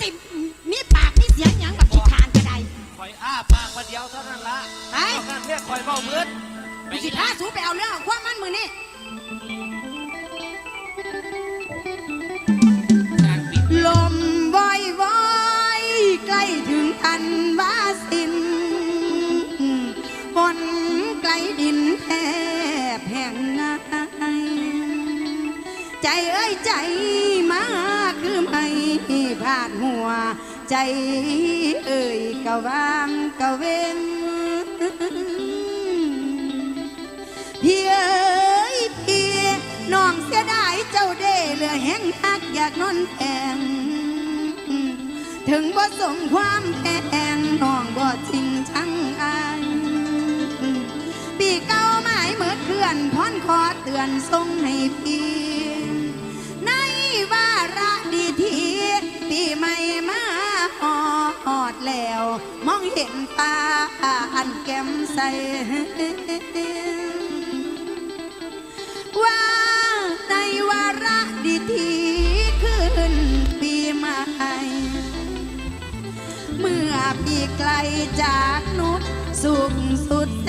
สิมีปากมีเสียงหยังแบบขี้ขานก็ได้คอยอ้าปากมาเดียวเท่านั้นละไปเอากันเนี่ยคอยเบ้ามืดกูสิพาสูไปเอาเรื่องของความมันมือนี่การปิดลมวอยวอยใกล้ถึงทันวาสินฝนไกลดินแทบแห้งง่ายใจเอ้ยใจมาคือไม่พ ลาดหัว ใจเอ้ยกะวางกะเว้นพี่เอ้ยพี่น้องเสียดายเจ้าเด้เหลือแห้งหักอยากนอนแพงถึงบ่สมความแพงน้องบ่จริงชังอายปีเก่าหมายเหมือนเคลื่อนพรขอเตือนทรงให้พี่ วาระดีทีปีใหม่มาหอดแล้ว มองเห็นตาอันแก้มใสว่าในวาระดีทีขึ้นปีใหม่ เมื่อปีไกลจากนุษสุขสุดแ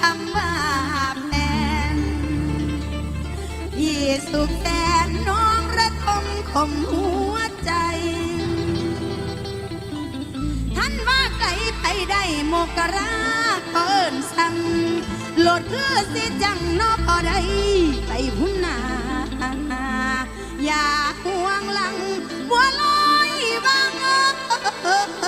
คำว่าแฟนพี่สุขแสนน้องระทมคมหัวใจ ท่านว่าไกลไปได้โมกราเปินสั่งโหลดเพื่อสิจังนอพอได้ไปพุ่นนาอย่าห่วงหลังบัวลอยบางเอ้าโอ้